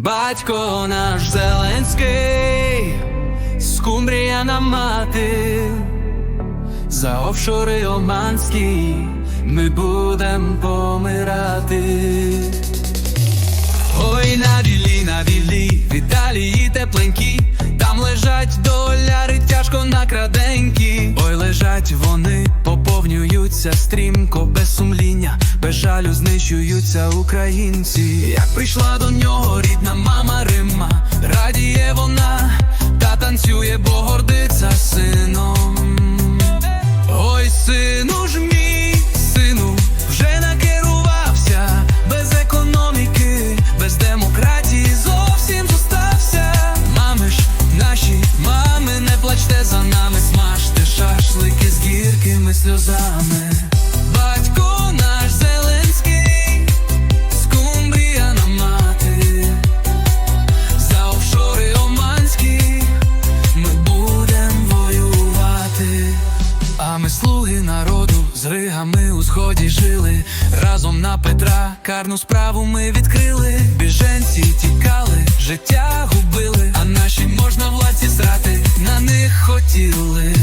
Батько наш Зеленський, скумбрія на мати, за офшори оманські ми будем помирати. Ой, на віллі, на віллі, в Італії тепленькі, там лежать доляри, тяжко накраденькі. Ой, лежать вони, поповнюються стрімко, без сумління, без жалю знищуються українці. Як прийшла до нього рідна мама Рима, радіє вона та танцює, бо гордиться сином. Ой, сину ж мій, сину, вже накерувався без економіки, без демократії зовсім зостався. Мами ж наші, мами, не плачте за нами, смажте шашлики з гіркими сльозами. Слуги народу з ригами у сході жили. Разом на Петра карну справу ми відкрили. Біженці тікали, життя губили, а наші можна владці срати, на них хотіли.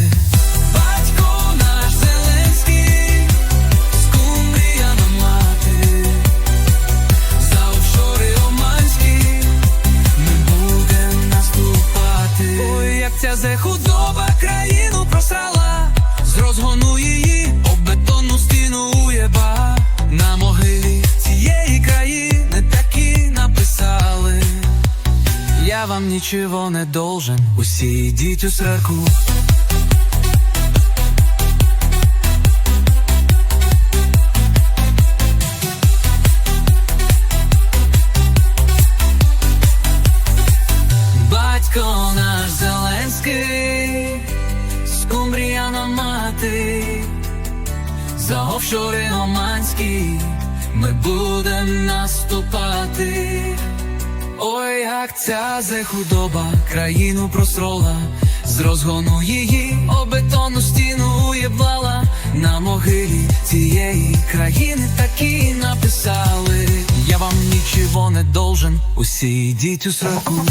Ця зехудоба країну просрала, розгону її об бетонну стіну уєба. На могилі цієї країни такі написали. Я вам нічого не должен, усі йдіть у сраку. За офшори оманські ми будем наступати. Ой, як ця зехудоба країну просрола, з розгону її о бетонну стіну уєблала. На могилі цієї країни такі написали. Я вам нічого не должен, усі йдіть у сраку.